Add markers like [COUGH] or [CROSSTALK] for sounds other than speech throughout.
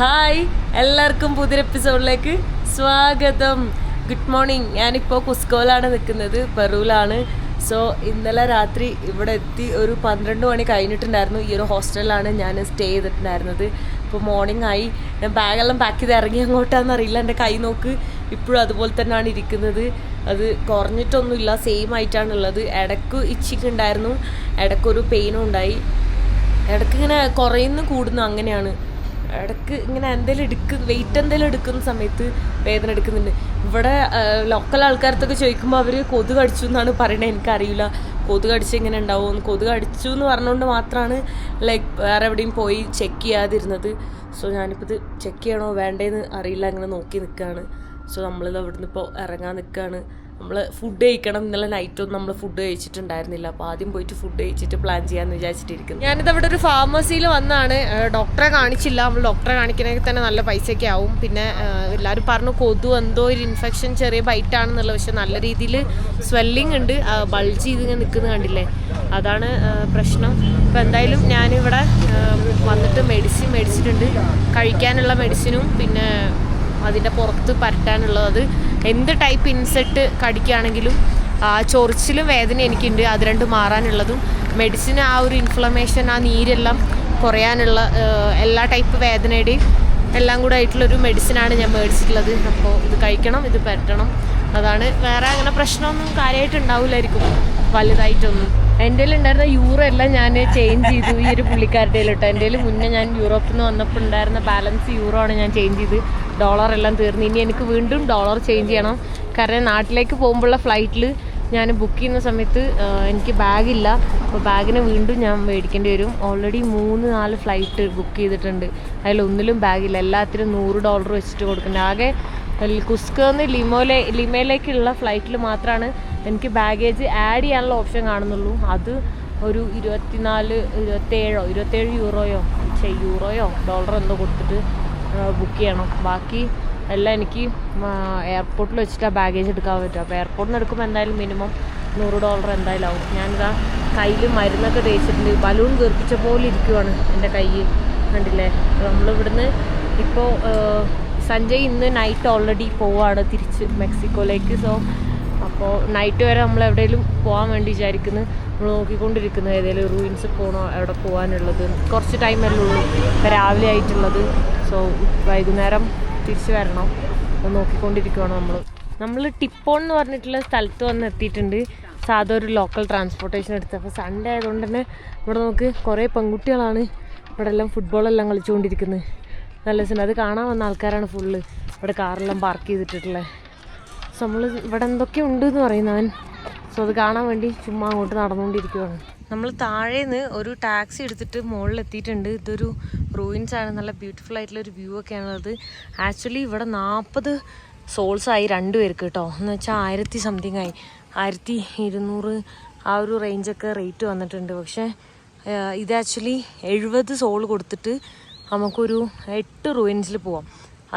Hi എല്ലാവർക്കും പുതിയ എപ്പിസോഡിലേക്ക് സ്വാഗതം. ഗുഡ് മോർണിംഗ് ഞാനിപ്പോൾ കുസ്കോയിലാണ് നിൽക്കുന്നത് പെറുവിലാണ് സോ ഇന്നലെ രാത്രി ഇവിടെ എത്തി ഒരു പന്ത്രണ്ട് മണി കഴിഞ്ഞിട്ടുണ്ടായിരുന്നു. ഈ ഒരു ഹോസ്റ്റലിലാണ് ഞാൻ സ്റ്റേ ചെയ്തിട്ടുണ്ടായിരുന്നത്. ഇപ്പോൾ മോർണിംഗ് ആയി. ഞാൻ ബാഗെല്ലാം പാക്ക് ചെയ്ത് ഇറങ്ങി എങ്ങോട്ടാണെന്ന് അറിയില്ല. എന്റെ കൈ നോക്ക്. ഇപ്പോഴും അതുപോലെ തന്നെയാണ് ഇരിക്കുന്നത്. അത് കുറഞ്ഞിട്ടൊന്നുമില്ല. സെയിം ആയിട്ടാണുള്ളത്. ഇടയ്ക്ക് ഇച്ചിക്ക് ഉണ്ടായിരുന്നു. ഇടയ്ക്കൊരു പെയിനും ഉണ്ടായി. ഇടയ്ക്ക് ഇങ്ങനെ കുറയുന്നു കൂടുന്നു. അങ്ങനെയാണ്. ഇടയ്ക്ക് ഇങ്ങനെ എന്തെങ്കിലും എടുക്ക് വെയിറ്റ് എന്തെങ്കിലും എടുക്കുന്ന സമയത്ത് വേദന എടുക്കുന്നുണ്ട്. ഇവിടെ ലോക്കൽ ആൾക്കാരത്തൊക്കെ ചോദിക്കുമ്പോൾ അവർ കൊതു കടിച്ചു എന്നാണ് പറയണത് എനിക്കറിയില്ല. കൊതു കടിച്ച് ഇങ്ങനെ ഉണ്ടാവും? കൊതു കടിച്ചു എന്ന് പറഞ്ഞുകൊണ്ട് മാത്രമാണ് ലൈക്ക് വേറെ എവിടെയും പോയി ചെക്ക് ചെയ്യാതിരുന്നത്. സോ ഞാനിപ്പോൾ ഇത് ചെക്ക് ചെയ്യണോ വേണ്ടേന്ന് അറിയില്ല. അങ്ങനെ നോക്കി നിൽക്കുകയാണ് സോ നമ്മളിത് അവിടുന്ന് ഇപ്പോൾ ഇറങ്ങാൻ നിൽക്കുകയാണ് നമ്മൾ ഫുഡ് കഴിക്കണം ഇന്നലെ നൈറ്റൊന്നും നമ്മൾ ഫുഡ് കഴിച്ചിട്ടുണ്ടായിരുന്നില്ല. അപ്പോൾ ആദ്യം പോയിട്ട് ഫുഡ് കഴിച്ചിട്ട് പ്ലാൻ ചെയ്യാമെന്ന് വിചാരിച്ചിട്ടിരിക്കുന്നു. ഞാനിത് അവിടെ ഒരു ഫാർമസിയിൽ വന്നാണ്. ഡോക്ടറെ കാണിച്ചില്ല. നമ്മൾ ഡോക്ടറെ കാണിക്കണമെങ്കിൽ തന്നെ നല്ല പൈസയൊക്കെ ആവും. പിന്നെ എല്ലാവരും പറഞ്ഞു കൊതു എന്തോ ഒരു ഇൻഫെക്ഷൻ ചെറിയ ബൈറ്റ് ആണെന്നുള്ള പക്ഷെ നല്ല രീതിയിൽ സ്വെല്ലിംഗ് ഉണ്ട്. ബൾജ് ചെയ്ത് നിൽക്കുന്നത് കണ്ടില്ലേ? അതാണ് പ്രശ്നം. അപ്പോൾ എന്തായാലും ഞാനിവിടെ വന്നിട്ട് മെഡിസിൻ മേടിച്ചിട്ടുണ്ട്. കഴിക്കാനുള്ള മെഡിസിനും പിന്നെ അതിന്റെ പുറത്ത് പരട്ടാനുള്ളത്. എന്ത് ടൈപ്പ് ഇൻസെക്റ്റ് കടിക്കുകയാണെങ്കിലും ചൊറിച്ചിലും വേദന എനിക്കുണ്ട്. അത് രണ്ട് മാറാനുള്ളതും മെഡിസിൻ ആ ഒരു ഇൻഫ്ലമേഷൻ ആ നീരെല്ലാം കുറയാനുള്ള എല്ലാ ടൈപ്പ് വേദനയുടെയും എല്ലാം കൂടെ ആയിട്ടുള്ളൊരു മെഡിസിനാണ് ഞാൻ മേടിച്ചിട്ടുള്ളത്. അപ്പോൾ ഇത് കഴിക്കണം ഇത് പറ്റണം അതാണ് വേറെ അങ്ങനെ പ്രശ്നമൊന്നും കാര്യമായിട്ട് ഉണ്ടാവില്ലായിരിക്കും വലുതായിട്ടൊന്നും എന്റെ ഉണ്ടായിരുന്ന യൂറോ എല്ലാം ഞാൻ ചേഞ്ച് ചെയ്തു ഈ ഒരു പുള്ളിക്കാരുടെ കേട്ടോ എന്റെ മുന്നേ ഞാൻ യൂറോപ്പിൽ നിന്ന് വന്നപ്പോൾ ഉണ്ടായിരുന്ന ബാലൻസ് യൂറോ ആണ് ഞാൻ ചേഞ്ച് ചെയ്ത്. ഡോളർ എല്ലാം തീർന്നു. ഇനി എനിക്ക് വീണ്ടും ഡോളർ ചേഞ്ച് ചെയ്യണം. കാരണം നാട്ടിലേക്ക് പോകുമ്പോഴുള്ള ഫ്ലൈറ്റിൽ ഞാൻ ബുക്ക് ചെയ്യുന്ന സമയത്ത് എനിക്ക് ബാഗില്ല അപ്പോൾ ബാഗിന് വീണ്ടും ഞാൻ മേടിക്കേണ്ടി വരും. ഓൾറെഡി മൂന്ന് നാല് ഫ്ലൈറ്റ് ബുക്ക് ചെയ്തിട്ടുണ്ട്. അതിലൊന്നിലും ബാഗില്ല എല്ലാത്തിനും നൂറ് ഡോളർ വെച്ചിട്ട് കൊടുക്കുന്നുണ്ട് ആകെ കുസ്കോന്ന് ലിമോലെ ലിമയിലേക്കുള്ള ഫ്ലൈറ്റിൽ മാത്രമാണ് എനിക്ക് ബാഗേജ് ആഡ് ചെയ്യാനുള്ള ഓപ്ഷൻ കാണുന്നുള്ളൂ. അത് ഒരു ഇരുപത്തിനാല് ഇരുപത്തേഴോ ഇരുപത്തേഴ് യൂറോയോ യൂറോയോ ഡോളർ എന്തോ കൊടുത്തിട്ട് ബുക്ക് ചെയ്യണം. ബാക്കി എല്ലാം എനിക്ക് എയർപോർട്ടിൽ വെച്ചിട്ടാണ് ബാഗേജ് എടുക്കാൻ പറ്റുക. അപ്പോൾ എയർപോർട്ടിൽ നിന്ന് എടുക്കുമ്പോൾ എന്തായാലും മിനിമം നൂറ് ഡോളർ എന്തായാലും ആവും. ഞാനിതാ കയ്യിൽ മരുന്നൊക്കെ തേച്ചിട്ടുണ്ട്. ബലൂൺ വീർപ്പിച്ച പോലെ ഇരിക്കുവാണ് എന്റെ കൈ കണ്ടില്ലേ? നമ്മളിവിടുന്ന് ഇപ്പോൾ സഞ്ജയ് ഇന്ന് നൈറ്റ് ഓൾറെഡി പോവാണ് തിരിച്ച് മെക്സിക്കോയിലേക്ക്. സോ അപ്പോൾ നൈറ്റ് വരെ നമ്മൾ എവിടെയെങ്കിലും പോകാൻ വേണ്ടി വിചാരിക്കുന്നു. നോക്കിക്കൊണ്ടിരിക്കുന്നത് ഏതെങ്കിലും റൂയിൻസ് പോകണോ അവിടെ പോകാനുള്ളത്. കുറച്ച് ടൈമല്ലേ ഉള്ളൂ. ഇപ്പം രാവിലെ ആയിട്ടുള്ളത്. സോ വൈകുന്നേരം തിരിച്ചു വരണം. അത് നോക്കിക്കൊണ്ടിരിക്കുകയാണ് നമ്മൾ. നമ്മൾ ടിപ്പോൺ എന്ന് പറഞ്ഞിട്ടുള്ള സ്ഥലത്ത് വന്ന് എത്തിയിട്ടുണ്ട്. സാധാ ഒരു ലോക്കൽ ട്രാൻസ്പോർട്ടേഷൻ എടുത്ത്. അപ്പോൾ സൺഡേ ആയതുകൊണ്ട് തന്നെ ഇവിടെ നമുക്ക് കുറേ പെൺകുട്ടികളാണ് ഇവിടെ എല്ലാം ഫുട്ബോളെല്ലാം കളിച്ചുകൊണ്ടിരിക്കുന്നത്. നല്ല രസമുണ്ട്. അത് കാണാൻ വന്ന ആൾക്കാരാണ് ഫുള്ള് ഇവിടെ കാറെല്ലാം പാർക്ക് ചെയ്തിട്ടുള്ളത്. നമ്മൾ ഇവിടെ എന്തൊക്കെ ഉണ്ട് എന്ന് പറയുന്നവൻ. സോ അത് കാണാൻ വേണ്ടി ചുമ്മാ അങ്ങോട്ട് നടന്നുകൊണ്ടിരിക്കുവാണ്. നമ്മൾ താഴേന്ന് ഒരു ടാക്സി എടുത്തിട്ട് മുകളിൽ എത്തിയിട്ടുണ്ട് ഇതൊരു റൂയിൻസ് ആണ്. നല്ല ബ്യൂട്ടിഫുൾ ആയിട്ടുള്ള ഒരു വ്യൂ ഒക്കെയാണുള്ളത് ആക്ച്വലി ഇവിടെ നാൽപ്പത് സോൾസ് ആയി രണ്ട് പേർക്ക് കേട്ടോ എന്ന് വെച്ചാൽ ആയിരത്തി സംതിങ് ആയി. ആയിരത്തി ഇരുന്നൂറ് ആ ഒരു റേഞ്ചൊക്കെ റേറ്റ് വന്നിട്ടുണ്ട്. പക്ഷേ ഇത് ആക്ച്വലി എഴുപത് സോൾ കൊടുത്തിട്ട് നമുക്കൊരു എട്ട് റൂയിൻസിൽ പോവാം.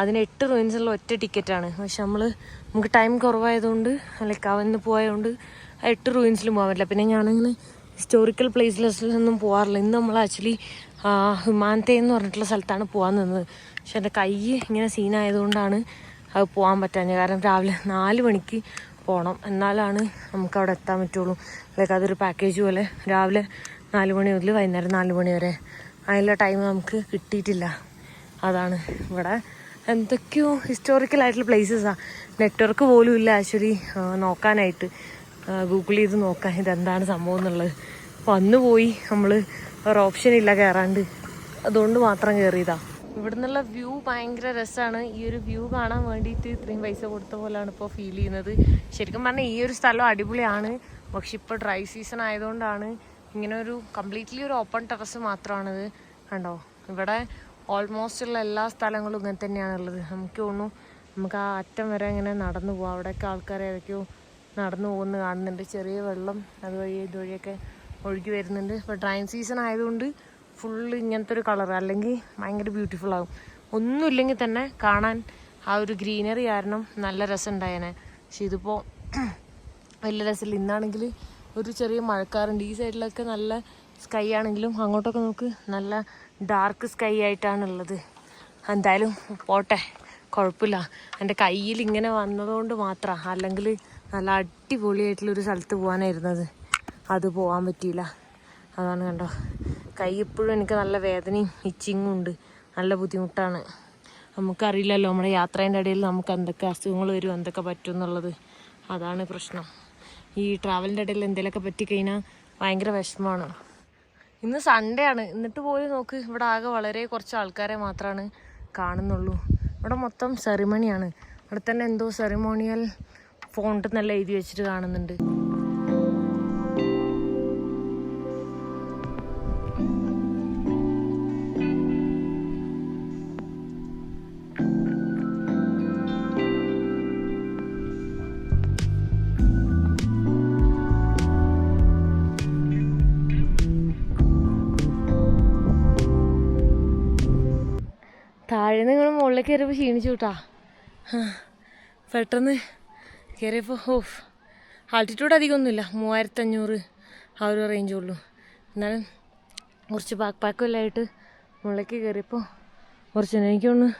അതിന് എട്ട് റൂയിൻസിലുള്ള ഒറ്റ ടിക്കറ്റാണ് പക്ഷെ നമ്മൾ നമുക്ക് ടൈം കുറവായതുകൊണ്ട് ലൈക്ക് അവന്ന് പോയതുകൊണ്ട് എട്ട് റൂയിൻസിലും പോകാൻ പറ്റില്ല പിന്നെ ഞാനങ്ങനെ ഹിസ്റ്റോറിക്കൽ പ്ലേസിലൊന്നും പോകാറില്ല ഇന്ന് നമ്മൾ ആക്ച്വലി ഹിമാനത്തെ എന്ന് പറഞ്ഞിട്ടുള്ള സ്ഥലത്താണ് പോകാൻ നിന്നത്. പക്ഷെ എന്റെ കൈ ഇങ്ങനെ സീനായതുകൊണ്ടാണ് അത് പോകാൻ പറ്റാഞ്ഞത്. കാരണം രാവിലെ നാല് മണിക്ക് പോകണം എന്നാലാണ് നമുക്ക് അവിടെ എത്താൻ പറ്റുള്ളൂ. ലൈക്ക് അതൊരു പാക്കേജ് പോലെ രാവിലെ നാല് മണി മുതൽ വൈകുന്നേരം നാല് മണി വരെ. അതിനുള്ള ടൈം നമുക്ക് കിട്ടിയിട്ടില്ല. അതാണ് ഇവിടെ എന്തൊക്കെയോ ഹിസ്റ്റോറിക്കൽ ആയിട്ടുള്ള പ്ലേസസാണ് നെറ്റ്വർക്ക് പോലും ഇല്ല ആക്ച്വലി നോക്കാനായിട്ട്. ഗൂഗിൾ ചെയ്ത് നോക്കാൻ ഇതെന്താണ് സംഭവം എന്നുള്ളത്. വന്നു പോയി നമ്മൾ ഒരു ഓപ്ഷൻ ഇല്ല കയറാണ്ട് അതുകൊണ്ട് മാത്രം കയറിയതാ ഇവിടെ നിന്നുള്ള വ്യൂ ഭയങ്കര രസമാണ് ഈ ഒരു വ്യൂ കാണാൻ വേണ്ടിയിട്ട് ഇത്രയും പൈസ കൊടുത്ത പോലെയാണ് ഇപ്പോൾ ഫീൽ ചെയ്യുന്നത്. ശരിക്കും പറഞ്ഞാൽ ഈ ഒരു സ്ഥലം അടിപൊളിയാണ്. പക്ഷെ ഇപ്പോൾ ഡ്രൈ സീസൺ ആയതുകൊണ്ടാണ് ഇങ്ങനെ ഒരു കംപ്ലീറ്റ്ലി ഒരു ഓപ്പൺ ടെറസ് മാത്രമാണിത് കണ്ടോ? ഇവിടെ ഓൾമോസ്റ്റ് ഉള്ള എല്ലാ സ്ഥലങ്ങളും ഇങ്ങനെ തന്നെയാണുള്ളത്. നമുക്ക് തോന്നുന്നു നമുക്ക് ആ അറ്റം വരെ ഇങ്ങനെ നടന്നു പോകാം അവിടെയൊക്കെ ആൾക്കാർ ഏതൊക്കെയോ നടന്നു പോകുന്നത് കാണുന്നുണ്ട്. ചെറിയ വെള്ളം അതുവഴി ഇതുവഴിയൊക്കെ ഒഴുകി വരുന്നുണ്ട്. ഇപ്പോൾ ഡ്രൈൻ സീസൺ ആയതുകൊണ്ട് ഫുള്ള് ഇങ്ങനത്തെ ഒരു കളർ അല്ലെങ്കിൽ ഭയങ്കര ബ്യൂട്ടിഫുൾ ആകും ഒന്നുമില്ലെങ്കിൽ തന്നെ കാണാൻ ആ ഒരു ഗ്രീനറി കാരണം നല്ല രസം ഉണ്ടായേനെ പക്ഷെ ഇതിപ്പോൾ വലിയ രസമില്ല. ഇന്നാണെങ്കിൽ ഒരു ചെറിയ മഴക്കാറുണ്ട്. ഈ സൈഡിലൊക്കെ നല്ല സ്കൈ ആണെങ്കിലും അങ്ങോട്ടൊക്കെ നമുക്ക് നല്ല ഡാർക്ക് സ്കൈ ആയിട്ടാണുള്ളത്. എന്തായാലും പോട്ടെ കുഴപ്പമില്ല. എന്റെ കയ്യിൽ ഇങ്ങനെ വന്നതുകൊണ്ട് മാത്രം. അല്ലെങ്കിൽ നല്ല അടിപൊളിയായിട്ടുള്ളൊരു സ്ഥലത്ത് പോകാനായിരുന്നത് അത് പോകാൻ പറ്റിയില്ല. അതാണ് കണ്ടോ. കൈ എപ്പോഴും എനിക്ക് നല്ല വേദനയും ഇച്ചിങ്ങും ഉണ്ട്. നല്ല ബുദ്ധിമുട്ടാണ്. നമുക്കറിയില്ലല്ലോ നമ്മുടെ യാത്രേന്റെ ഇടയിൽ നമുക്ക് എന്തൊക്കെ അസുഖങ്ങൾ വരും എന്തൊക്കെ പറ്റും എന്നുള്ളത്. അതാണ് പ്രശ്നം. ഈ ട്രാവലിന്റെ ഇടയിൽ എന്തെങ്കിലുമൊക്കെ പറ്റിക്കഴിഞ്ഞാൽ ഭയങ്കര വിഷമമാണ്. ഇന്ന് സൺഡേ ആണ്. എന്നിട്ട് പോയി നോക്ക്. ഇവിടെ ആകെ വളരെ കുറച്ച് ആൾക്കാരെ മാത്രമാണ് കാണുന്നുള്ളൂ. ഇവിടെ മൊത്തം സെറിമണിയാണ് ഇവിടെ തന്നെ എന്തോ സെറിമോണിയൽ ഫോണ്ട് നല്ല എഴുതി വെച്ചിട്ട് കാണുന്നുണ്ട്. താഴെ നിങ്ങൾ മുകളിലേക്ക് കയറിയപ്പോൾ ക്ഷീണിച്ചു കേട്ടാ പെട്ടെന്ന് കയറിയപ്പോൾ ഓഫ് ആൾട്ടിറ്റ്യൂഡ് അധികമൊന്നുമില്ല. മൂവായിരത്തി അഞ്ഞൂറ് ആ ഒരു റേഞ്ചേ ഉള്ളൂ. എന്നാലും കുറച്ച് പാക്ക് പാക്കും ആയിട്ട് മുകളിലേക്ക് കയറിയപ്പോൾ കുറച്ച് എനിക്ക് തോന്നുന്നു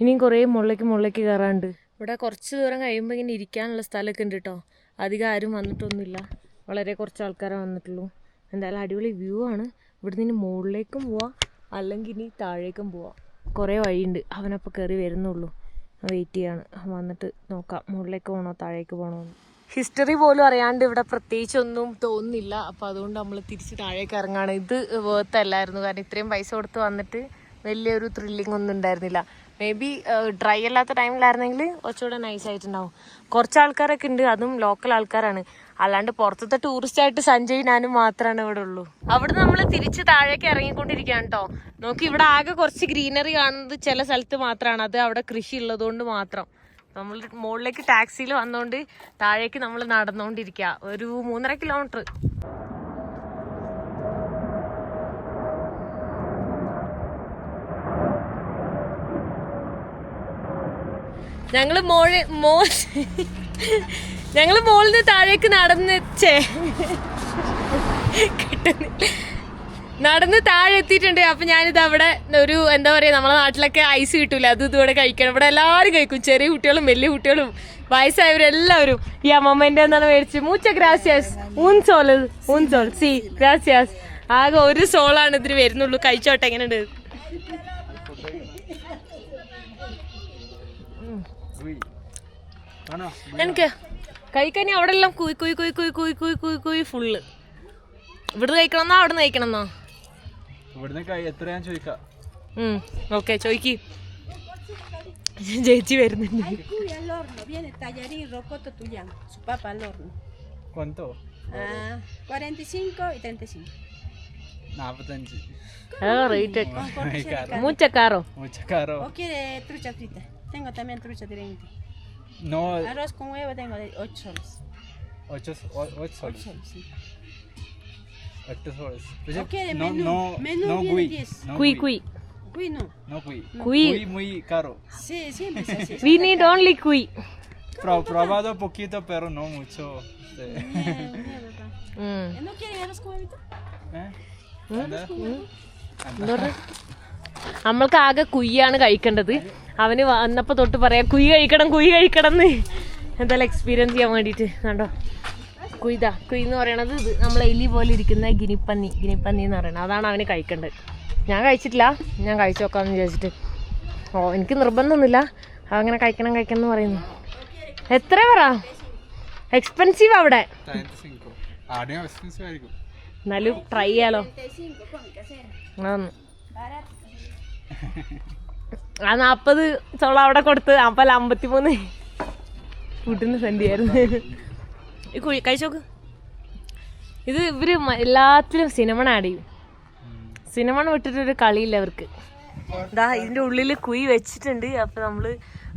ഇനിയും കുറേ മുകളിലേക്ക് മുകളിലേക്ക് കയറാണ്ട് ഇവിടെ കുറച്ച് ദൂരം കഴിയുമ്പോൾ ഇങ്ങനെ ഇരിക്കാനുള്ള സ്ഥലമൊക്കെ ഉണ്ട് കേട്ടോ അധികം ആരും വന്നിട്ടൊന്നുമില്ല. വളരെ കുറച്ച് ആൾക്കാരെ വന്നിട്ടുള്ളൂ. എന്തായാലും അടിപൊളി വ്യൂ ആണ്. ഇവിടുന്ന് ഇനി മുകളിലേക്കും പോവാം. അല്ലെങ്കിൽ ഇനി താഴേക്കും പോവാം. കുറേ വഴിയുണ്ട്. അവനപ്പോൾ കയറി വരുന്നുള്ളൂ. വെയിറ്റ് ചെയ്യാണ് വന്നിട്ട് നോക്കാം. മുകളിലേക്ക് പോകണോ താഴേക്ക് പോകണോ ഹിസ്റ്ററി പോലും അറിയാണ്ട് ഇവിടെ പ്രത്യേകിച്ച് ഒന്നും തോന്നുന്നില്ല. അപ്പോൾ അതുകൊണ്ട് നമ്മൾ തിരിച്ച് താഴേക്ക് ഇറങ്ങാണ്. ഇത് വേർത്ത് അല്ലായിരുന്നു. കാരണം ഇത്രയും പൈസ കൊടുത്ത് വന്നിട്ട് വലിയൊരു ത്രില്ലിംഗ് ഒന്നും ഉണ്ടായിരുന്നില്ല. മേ ബി ഡ്രൈ അല്ലാത്ത ടൈമിലായിരുന്നെങ്കിൽ കുറച്ചുകൂടെ നൈസ് ആയിട്ടുണ്ടാവും. കുറച്ച് ആൾക്കാരൊക്കെ ഉണ്ട്. അതും ലോക്കൽ ആൾക്കാരാണ്. അല്ലാണ്ട് പുറത്തത്തെ ടൂറിസ്റ്റ് ആയിട്ട് സഞ്ജയ് ഞാനും മാത്രമാണ് ഇവിടെ ഉള്ളൂ. അവിടെ നമ്മൾ തിരിച്ച് താഴേക്ക് ഇറങ്ങിക്കൊണ്ടിരിക്കുകയാണ് കേട്ടോ നോക്കി ഇവിടെ ആകെ കുറച്ച് ഗ്രീനറി കാണുന്നത് ചില സ്ഥലത്ത് മാത്രമാണ് അത് അവിടെ കൃഷി ഉള്ളതുകൊണ്ട് മാത്രം. നമ്മൾ മുകളിലേക്ക് ടാക്സിയിൽ വന്നുകൊണ്ട് താഴേക്ക് നമ്മൾ നടന്നുകൊണ്ടിരിക്കുക ഒരു മൂന്നര കിലോമീറ്റർ. ഞങ്ങൾ മോഴ മോ ഞങ്ങൾ മോളിൽ നിന്ന് താഴേക്ക് നടന്ന് ചേ. കിട്ടുന്നില്ല. നടന്ന് താഴെ എത്തിയിട്ടുണ്ട്. അപ്പൊ ഞാനിത് അവിടെ ഒരു എന്താ പറയാ നമ്മളെ നാട്ടിലൊക്കെ ഐസ് കിട്ടൂല. അത് ഇതുകൂടെ കഴിക്കണം. ഇവിടെ എല്ലാവരും കഴിക്കും. ചെറിയ കുട്ടികളും വലിയ കുട്ടികളും വയസ്സായവരെല്ലാവരും. ഈ അമ്മമ്മേന്റെ എന്താണ് മേടിച്ച് മൂച്ച ഗ്രാസിയാസ്. ഊൻ സോൾ ഊൻ സോൾ സി ഗ്രാസിയാസ്. ആകെ ഒരു സോളാണ് ഇതിന് വരുന്നുള്ളൂ. കഴിച്ചോട്ടെ എങ്ങനെയുണ്ട്? എനിക്ക് കഴിക്കാൻ അവിടെ എല്ലാം കുയി കുയി കുയി കുയി കുയി കുയി കുയി കുയി ഫുള്ള് ഇവിടുന്ന് കഴിക്കണമെന്നോ അവിടെ നിന്ന് കഴിക്കണമെന്നോ? ഇവിടുന്ന് കൈ എത്രയാന്ന് ചോദിക്കാം? ഓക്കെ ചോയ്ക്ക്. ചേച്ചി വരുന്നുണ്ട്. Ah, 45 y 35. നാപ്പത്തഞ്ച്. ആ rate Con corteza de carne. മൂച്ചക്കാറോ മുച്ചക്കാറോ ¿O quiere trucha frita? Tengo también trucha de 20. No. Arroz con huevo tengo de 8 soles. 8 soles. 8 sí. 8 soles. Pues ok, de no, menú. No, menú no viene 10. No cui, cui. Cui no. No cui. Cui. Cui muy caro. Sí, siempre pues es así. We need only cui. Pro, probado poquito, pero no mucho. Sí. Yeah, yeah, mm. ¿No quieren arroz con huevito? ¿Eh? ¿Mm? ¿Mm? ¿Arroz con huevo? [LAUGHS] നമ്മൾക്ക് ആകെ കുയ്യാണ് കഴിക്കേണ്ടത്. അവന് വന്നപ്പോൾ തൊട്ട് പറയാം കുയ് കഴിക്കണം കുയ് കഴിക്കണം എന്ന് എന്തായാലും എക്സ്പീരിയൻസ് ചെയ്യാൻ വേണ്ടിയിട്ട്. കണ്ടോ? കുയ്ത. കുയ് എന്ന് പറയണത് ഇത് നമ്മളെ എലി പോലെ ഇരിക്കുന്ന ഗിനിപ്പന്നി. ഗിനിപ്പന്നി എന്ന് പറയണത്. അതാണ് അവന് കഴിക്കേണ്ടത്. ഞാൻ കഴിച്ചിട്ടില്ല. ഞാൻ കഴിച്ചു നോക്കാമെന്ന് വിചാരിച്ചിട്ട്. ഓ എനിക്ക് നിർബന്ധമൊന്നുമില്ല. അങ്ങനെ കഴിക്കണം കഴിക്കണം എന്ന് പറയുന്നു. എത്ര പറ? എക്സ്പെൻസീവ് അവിടെ. 35 എക്സ്പെൻസീവ് ആയിരിക്കും എന്നാലും ട്രൈ ചെയ്യാലോ 35, ആ നാപ്പത് ചോള അവിടെ കൊടുത്ത് അപ്പൊ അമ്പത്തിമൂന്ന് ഫുഡിന് സെൻഡ് ചെയ്യായിരുന്നു. ഈ കുഴി കഴിച്ചോക്ക് ഇത് ഇവർ എല്ലാത്തിലും സിനിമ ആഡ് ചെയ്യും. സിനിമ വിട്ടിട്ടൊരു കളിയില്ല അവർക്ക് ഇതാ ഇതിന്റെ ഉള്ളിൽ കുഴി വെച്ചിട്ടുണ്ട്. അപ്പൊ നമ്മൾ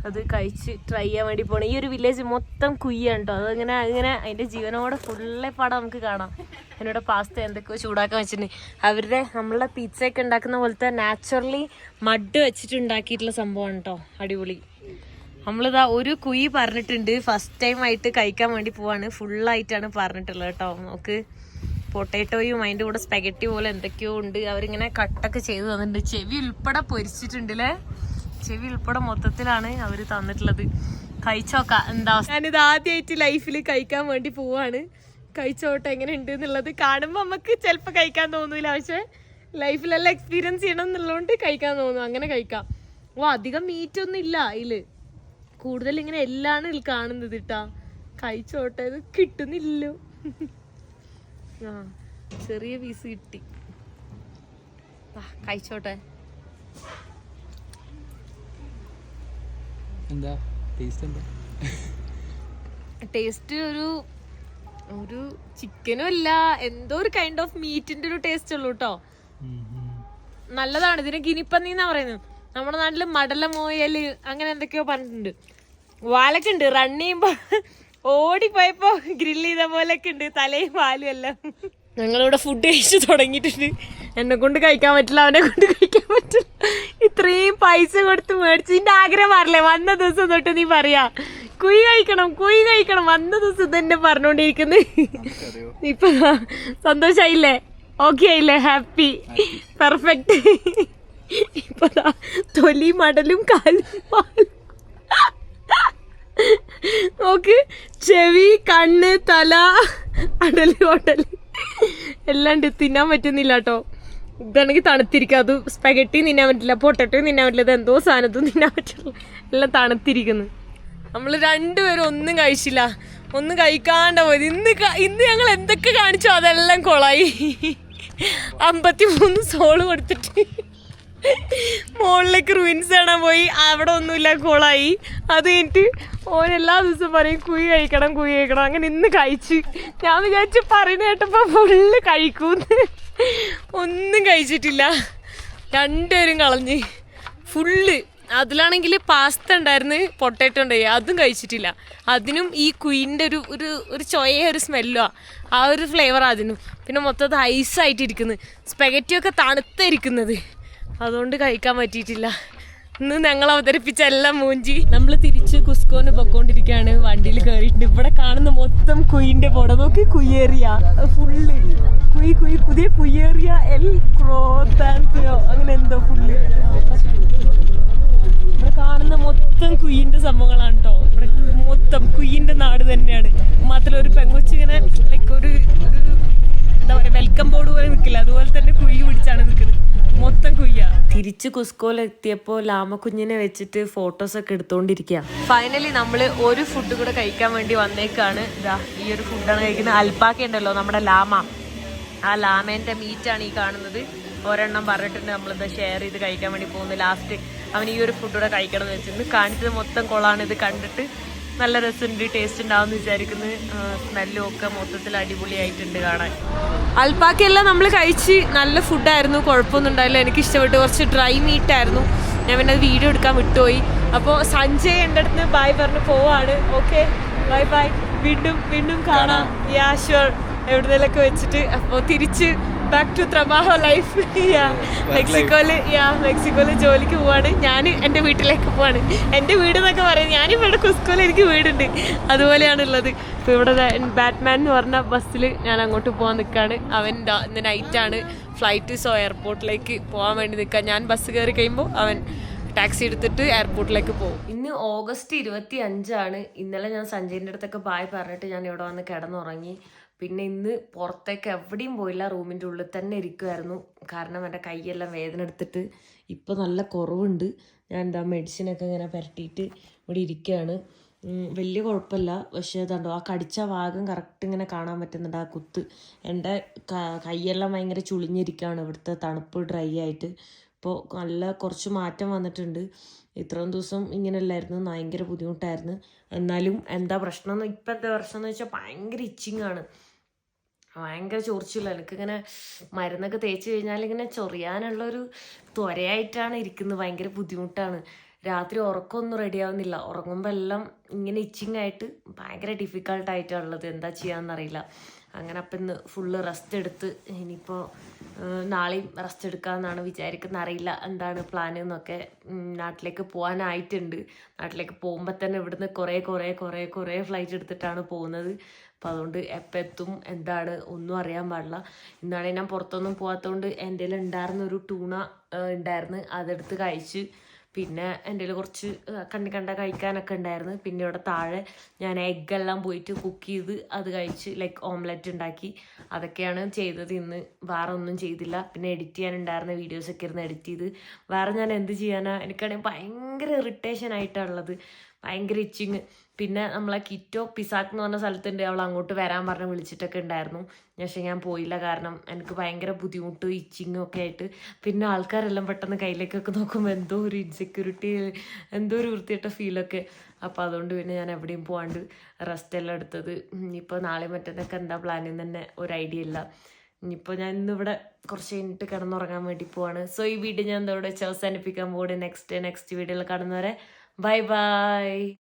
അത് കഴിച്ച് ട്രൈ ചെയ്യാൻ വേണ്ടി പോണേ. ഈ ഒരു വില്ലേജ് മൊത്തം കുയ്യാണ് കേട്ടോ അതങ്ങനെ അങ്ങനെ അതിന്റെ ജീവനോടെ ഫുള്ളെ പാടം നമുക്ക് കാണാം. എന്നോട് പാസ്ത എന്തൊക്കെയോ ചൂടാക്കാൻ വെച്ചിട്ടുണ്ട്. അവരുടെ നമ്മളെ പിസ്സ ഒക്കെ ഉണ്ടാക്കുന്ന പോലത്തെ നാച്ചുറലി മഡ് വെച്ചിട്ട് ഉണ്ടാക്കിയിട്ടുള്ള സംഭവമാണ് കേട്ടോ അടിപൊളി. നമ്മളിതാ ഒരു കുയി പറഞ്ഞിട്ടുണ്ട്. ഫസ്റ്റ് ടൈം ആയിട്ട് കഴിക്കാൻ വേണ്ടി പോവാണ്. ഫുള്ളായിട്ടാണ് പറഞ്ഞിട്ടുള്ളത് കേട്ടോ നമുക്ക് പൊട്ടേറ്റോയും അതിന്റെ കൂടെ സ്പെഗറ്റി പോലെ എന്തൊക്കെയോ ഉണ്ട്. അവരിങ്ങനെ കട്ടൊക്കെ ചെയ്ത് തന്നിട്ടുണ്ട്. ചെവി ഉൾപ്പെടെ പൊരിച്ചിട്ടുണ്ട് അല്ലേ ചെവി ഉൾപ്പെടെ മൊത്തത്തിലാണ് അവർ തന്നിട്ടുള്ളത്. കഴിച്ചോക്ക. എന്താ ഞാനിത് ആദ്യമായിട്ട് ലൈഫിൽ കഴിക്കാൻ വേണ്ടി പോവാണ്. കഴിച്ചോട്ടെ എങ്ങനെ ഉണ്ട് എന്നുള്ളത് കാണുമ്പോൾ നമുക്ക് ചിലപ്പോൾ കഴിക്കാൻ തോന്നൂല. പക്ഷെ ലൈഫിലെല്ലാം എക്സ്പീരിയൻസ് ചെയ്യണം എന്നുള്ളതുകൊണ്ട് കഴിക്കാൻ തോന്നും. അങ്ങനെ കഴിക്കാം. ഓ അധികം മീറ്റ് ഒന്നും ഇല്ല അതിൽ കൂടുതൽ ഇങ്ങനെ എല്ലാണ് ഇതിൽ കാണുന്നത് ഇട്ടാ കഴിച്ചോട്ടെ ഇത് കിട്ടുന്നില്ലല്ലോ. ആ ചെറിയ പീസ് കിട്ടി. കഴിച്ചോട്ടെ. എന്താ? ടേസ്റ്റ് എന്താ? ടേസ്റ്റ് ഒരു ഒരു ചിക്കനും അല്ല എന്തോ ഒരു കൈൻഡ് ഓഫ് മീറ്റിന്റെ ഒരു ടേസ്റ്റ് ഉള്ളൂ കേട്ടോ നല്ലതാണ്. ഇതിന് ഗിനിപ്പന്നി എന്നാ പറയുന്നത് നമ്മുടെ നാട്ടിൽ മടല മോയൽ അങ്ങനെ എന്തൊക്കെയോ പറഞ്ഞിട്ടുണ്ട്. വാലൊക്കെ ഉണ്ട് റൺ ചെയ്യുമ്പോ ഓടിപ്പോയപ്പോ ഗ്രില്ല് ചെയ്ത പോലൊക്കെ ഉണ്ട്. തലയും വാലും എല്ലാം. ഞങ്ങളിവിടെ ഫുഡ് കഴിച്ചു തുടങ്ങിയിട്ടുണ്ട്. എന്നെ കൊണ്ട് കഴിക്കാൻ പറ്റില്ല അവനെ കൊണ്ട് കഴിക്കാൻ പറ്റില്ല. ഇത്രയും പൈസ കൊടുത്ത് മേടിച്ചു നിന്റെ ആഗ്രഹം പറഞ്ഞില്ലേ വന്ന ദിവസം തൊട്ട് നീ പറയാ കുയി കഴിക്കണം കുയി കഴിക്കണം. വന്ന ദിവസം തന്നെ പറഞ്ഞോണ്ടിരിക്കുന്നു. ഇപ്പൊ സന്തോഷായില്ലേ? ഓക്കെ ആയില്ലേ? ഹാപ്പി പെർഫെക്റ്റ് ഇപ്പൊ തൊലി മടലും കാലും. നോക്ക് ചെവി കണ്ണ് തല അടൽ കൊടൽ എല്ലാണ്ട് തിന്നാൻ പറ്റുന്നില്ല കേട്ടോ. ഇതാണെങ്കിൽ തണുത്തിരിക്കുക അത് സ്പെഗറ്റി തിന്നാൻ പറ്റില്ല പൊട്ടറ്റോ തിന്നാൻ പറ്റില്ല ഇത് എന്തോ സാധനത്തും തിന്നാൻ പറ്റില്ല. എല്ലാം തണുത്തിരിക്കുന്നു. നമ്മൾ രണ്ടുപേരും ഒന്നും കഴിച്ചില്ല. ഒന്നും കഴിക്കാണ്ട പോയത്. ഇന്ന് ഇന്ന് ഞങ്ങൾ എന്തൊക്കെ കാണിച്ചോ അതെല്ലാം കൊളായി. അമ്പത്തി മൂന്ന് സോൾ കൊടുത്തിട്ട് മുകളിലേക്ക് റൂയിൻസ് കാണാൻ പോയി. അവിടെ ഒന്നുമില്ല കോളായി. അത് കഴിഞ്ഞിട്ട് ഓൻ എല്ലാ ദിവസവും പറയും കുഴി കഴിക്കണം കുഴി കഴിക്കണം. അങ്ങനെ ഇന്ന് കഴിച്ച്. ഞാൻ വിചാരിച്ച് പറയുന്ന കേട്ടപ്പോൾ ഫുള്ള് കഴിക്കൂന്ന്. ഒന്നും കഴിച്ചിട്ടില്ല. രണ്ടുപേരും കളഞ്ഞ്. ഫുള്ള്. അതിലാണെങ്കിൽ പാസ്ത ഉണ്ടായിരുന്നു പൊട്ടേറ്റോ ഉണ്ടായി. അതും കഴിച്ചിട്ടില്ല. അതിനും ഈ കുയിന്റെ ഒരു ഒരു ഒരു ചൊയ ഒരു സ്മെല്ലോ ആ ഒരു ഫ്ലേവർ അതിനും. പിന്നെ മൊത്തത്തിൽ ഐസായിട്ടിരിക്കുന്നു സ്പെഗറ്റിയൊക്കെ തണുത്തിരിക്കുന്നത്. അതുകൊണ്ട് കഴിക്കാൻ പറ്റിയിട്ടില്ല. ഇന്ന് ഞങ്ങൾ അവതരിപ്പിച്ച എല്ലാം മൂഞ്ചി. നമ്മൾ തിരിച്ച് കുസ്കോന് പൊക്കോണ്ടിരിക്കുകയാണ്. വണ്ടിയിൽ കയറിയിട്ടുണ്ട് ഇവിടെ കാണുന്ന മൊത്തം കുയിന്റെ പുട. നോക്കി കുയ്യേറിയ. ഫുള്ള് കുയി കുയി പുതിയ കുയ്യേറിയ എൽ ക്രോത്താൻസിയോ അങ്ങനെ എന്തോ പുള്ളി. ഇവിടെ കാണുന്ന മൊത്തം കുയിന്റെ സംഭവങ്ങളാണ് കേട്ടോ ഇവിടെ മൊത്തം കുയിന്റെ നാട് തന്നെയാണ്. മാത്രമല്ല ഒരു പെങ്കൊച്ചിങ്ങനെ ലൈക്ക് ഒരു ഒരു എന്താ പറയുക വെൽക്കം ബോർഡ് പോലെ നിൽക്കില്ല. അതുപോലെ തന്നെ കുഴി പിടിച്ചാണ് നിൽക്കുന്നത്. മൊത്തം കുയ്യ. തിരിച്ച് ലാമ ലാമക്കുഞ്ഞിനെ വെച്ചിട്ട് ഫോട്ടോസ് ഒക്കെ എടുത്തോണ്ടിരിക്കുക ഫൈനലി നമ്മൾ ഒരു ഫുഡ് കൂടെ കഴിക്കാൻ വേണ്ടി വന്നേക്കാണ്. ഇതാ ഈ ഒരു ഫുഡാണ് കഴിക്കുന്നത്. അൽപ്പാക്ക ഉണ്ടല്ലോ നമ്മുടെ ലാമ. ആ ലാമേന്റെ മീറ്റാണ് ഈ കാണുന്നത്. ഒരെണ്ണം പറഞ്ഞിട്ടുണ്ട് നമ്മളിത് ഷെയർ ചെയ്ത് കഴിക്കാൻ വേണ്ടി പോകുന്നത്. ലാസ്റ്റ് അവൻ ഈ ഒരു ഫുഡ് കൂടെ കഴിക്കണം എന്ന് വെച്ചിരുന്നു കാണിച്ചത് മൊത്തം കൊളാണ് ഇത് കണ്ടിട്ട്. നല്ല രസമുണ്ട് ടേസ്റ്റ് ഉണ്ടാവും എന്ന് വിചാരിക്കുന്നു. സ്മെല്ലും ഒക്കെ മൊത്തത്തിൽ അടിപൊളിയായിട്ടുണ്ട് കാണാൻ. അൽപ്പാക്കയെല്ലാം നമ്മൾ കഴിച്ച് നല്ല ഫുഡായിരുന്നു കുഴപ്പമൊന്നും ഉണ്ടായില്ല. എനിക്ക് ഇഷ്ടപ്പെട്ടു. കുറച്ച് ഡ്രൈ മീറ്റായിരുന്നു ഞാൻ പിന്നെ അത് വീഡിയോ എടുക്കാൻ വിട്ടുപോയി. അപ്പോൾ സഞ്ജയ് എന്റെ അടുത്ത് ബായ് പറഞ്ഞ് പോവാണ്. ഓക്കെ ബൈ ബൈ വീണ്ടും വീണ്ടും കാണാം. യാ ഷുവർ എവിടുന്നേലൊക്കെ വെച്ചിട്ട് അപ്പോൾ തിരിച്ച് ബാക്ക് ടു ത്രമാഹ ലൈഫ് യാ മെക്സിക്കോയിൽ യാ മെക്സിക്കോയിൽ ജോലിക്ക് പോവാണ്. ഞാൻ എന്റെ വീട്ടിലേക്ക് പോവാണ്. എന്റെ വീട് എന്നൊക്കെ പറയും ഇവിടെ കുസ്കോയിൽ എനിക്ക് വീടുണ്ട്. അതുപോലെയാണ് ഉള്ളത് ഇപ്പോൾ ഇവിടെ ബാറ്റ്മാൻ എന്ന് പറഞ്ഞ ബസ്സിൽ ഞാൻ അങ്ങോട്ട് പോകാൻ നിൽക്കുകയാണ് അവൻ ഇന്ന് നൈറ്റാണ് ഫ്ലൈറ്റ് സോ എയർപോർട്ടിലേക്ക് പോകാൻ വേണ്ടി നിൽക്കുക ഞാൻ ബസ് കയറി കഴിയുമ്പോൾ അവൻ ടാക്സി എടുത്തിട്ട് എയർപോർട്ടിലേക്ക് പോകും. ഇന്ന് ഓഗസ്റ്റ് ഇരുപത്തി അഞ്ചാണ് ഇന്നലെ ഞാൻ സഞ്ജയിന്റെ അടുത്തൊക്കെ ബായ് പറഞ്ഞിട്ട് ഞാൻ ഇവിടെ വന്ന് കിടന്നുറങ്ങി. പിന്നെ ഇന്ന് പുറത്തേക്ക് എവിടെയും പോയില്ല. റൂമിന്റെ ഉള്ളിൽ തന്നെ ഇരിക്കുമായിരുന്നു കാരണം എന്റെ കൈയെല്ലാം വേദന എടുത്തിട്ട് ഇപ്പോൾ നല്ല കുറവുണ്ട്. ഞാൻ എന്താ മെഡിസിനൊക്കെ ഇങ്ങനെ പുരട്ടിയിട്ട് ഇവിടെ ഇരിക്കുകയാണ്. വലിയ കുഴപ്പമില്ല. പക്ഷേ ഇതുണ്ടോ ആ കടിച്ച ഭാഗം കറക്റ്റ് ഇങ്ങനെ കാണാൻ പറ്റുന്നുണ്ട്. ആ കുത്ത് എന്റെ കൈയെല്ലാം ഭയങ്കര ചുളിഞ്ഞിരിക്കുകയാണ്. ഇവിടുത്തെ തണുപ്പ് ഡ്രൈ ആയിട്ട്. ഇപ്പോൾ നല്ല കുറച്ച് മാറ്റം വന്നിട്ടുണ്ട്. ഇത്രയും ദിവസം ഇങ്ങനെയല്ലായിരുന്നു. ഭയങ്കര ബുദ്ധിമുട്ടായിരുന്നു. എന്നാലും എന്താ പ്രശ്നം എന്ന് എന്താ പ്രശ്നം എന്ന് വെച്ചാൽ ഭയങ്കര ഇച്ചിങ് ആണ്. ഭയങ്കര ചൊറിച്ചില്ല എനിക്കിങ്ങനെ മരുന്നൊക്കെ തേച്ച് കഴിഞ്ഞാൽ ഇങ്ങനെ ചൊറിയാനുള്ളൊരു ത്വരയായിട്ടാണ് ഇരിക്കുന്നത്. ഭയങ്കര ബുദ്ധിമുട്ടാണ്. രാത്രി ഉറക്കമൊന്നും റെഡി ആവുന്നില്ല. ഉറങ്ങുമ്പോൾ എല്ലാം ഇങ്ങനെ ഇച്ചിങ് ആയിട്ട് ഭയങ്കര ഡിഫിക്കൾട്ടായിട്ടാണ് ഉള്ളത്. എന്താ ചെയ്യാമെന്നറിയില്ല അങ്ങനെ അപ്പം ഇന്ന് ഫുള്ള് റെസ്റ്റ് എടുത്ത് ഇനിയിപ്പോൾ നാളെയും റെസ്റ്റ് എടുക്കാമെന്നാണ് വിചാരിക്കുന്നത്. അറിയില്ല എന്താണ് പ്ലാൻ എന്നൊക്കെ. നാട്ടിലേക്ക് പോകാനായിട്ടുണ്ട് നാട്ടിലേക്ക് പോകുമ്പോൾ തന്നെ ഇവിടുന്ന് കുറേ കുറേ കുറേ കുറേ ഫ്ലൈറ്റ് എടുത്തിട്ടാണ് പോകുന്നത്. അപ്പം അതുകൊണ്ട് എപ്പോൾ എത്തും എന്താണ് ഒന്നും അറിയാൻ പാടില്ല. ഇന്നാണെങ്കിൽ ഞാൻ പുറത്തൊന്നും പോകാത്തതുകൊണ്ട് എന്റെ ഉണ്ടായിരുന്ന ഒരു ടൂണ ഉണ്ടായിരുന്നു. അതെടുത്ത് കഴിച്ച് പിന്നെ എന്റെ കുറച്ച് കണ്ണി കണ്ട കഴിക്കാനൊക്കെ ഉണ്ടായിരുന്നു. പിന്നെ ഇവിടെ താഴെ ഞാൻ എഗ്ഗെല്ലാം പോയിട്ട് കുക്ക് ചെയ്ത് അത് കഴിച്ച് ലൈക്ക് ഓംലെറ്റ് ഉണ്ടാക്കി. അതൊക്കെയാണ് ചെയ്തത്. ഇന്ന് വേറെ ഒന്നും ചെയ്തില്ല. പിന്നെ എഡിറ്റ് ചെയ്യാനുണ്ടായിരുന്ന വീഡിയോസൊക്കെ ഇരുന്ന് എഡിറ്റ് ചെയ്ത്. വേറെ ഞാൻ എന്ത് ചെയ്യാനാണ് എനിക്കാണെങ്കിൽ ഭയങ്കര ഇറിറ്റേഷൻ ഉള്ളത്. ഭയങ്കര ഇച്ചിങ് പിന്നെ നമ്മളെ കിറ്റോ പിസാക്ക് എന്ന് പറഞ്ഞ സ്ഥലത്തുണ്ട്. അവൾ അങ്ങോട്ട് വരാൻ പറഞ്ഞ് വിളിച്ചിട്ടൊക്കെ ഉണ്ടായിരുന്നു. പക്ഷെ ഞാൻ പോയില്ല. കാരണം എനിക്ക് ഭയങ്കര ബുദ്ധിമുട്ടും ഇച്ചിങ്ങും ഒക്കെ ആയിട്ട്. പിന്നെ ആൾക്കാരെല്ലാം പെട്ടെന്ന് കയ്യിലേക്കൊക്കെ നോക്കുമ്പോൾ എന്തോ ഒരു ഇൻസെക്യൂരിറ്റി എന്തോ ഒരു വൃത്തിയിട്ട ഫീലൊക്കെ അപ്പോൾ അതുകൊണ്ട് പിന്നെ ഞാൻ എവിടെയും പോകാണ്ട് റെസ്റ്റ് എല്ലാം എടുത്തത്. ഇനിയിപ്പോൾ നാളെ മറ്റന്നൊക്കെ എന്താ പ്ലാനിൽ തന്നെ ഒരു ഐഡിയ ഇല്ല. ഇനിയിപ്പോൾ ഞാൻ ഇന്നിവിടെ കുറച്ച് കഴിഞ്ഞിട്ട് കിടന്നുറങ്ങാൻ വേണ്ടി പോവാണ്. സോ ഈ വീഡിയോ ഞാൻ ഇതോടെ അവസാനിപ്പിക്കാൻ പോകുന്നത് നെക്സ്റ്റ് നെക്സ്റ്റ് വീഡിയോയിൽ കാണുന്നവരെ. Bye bye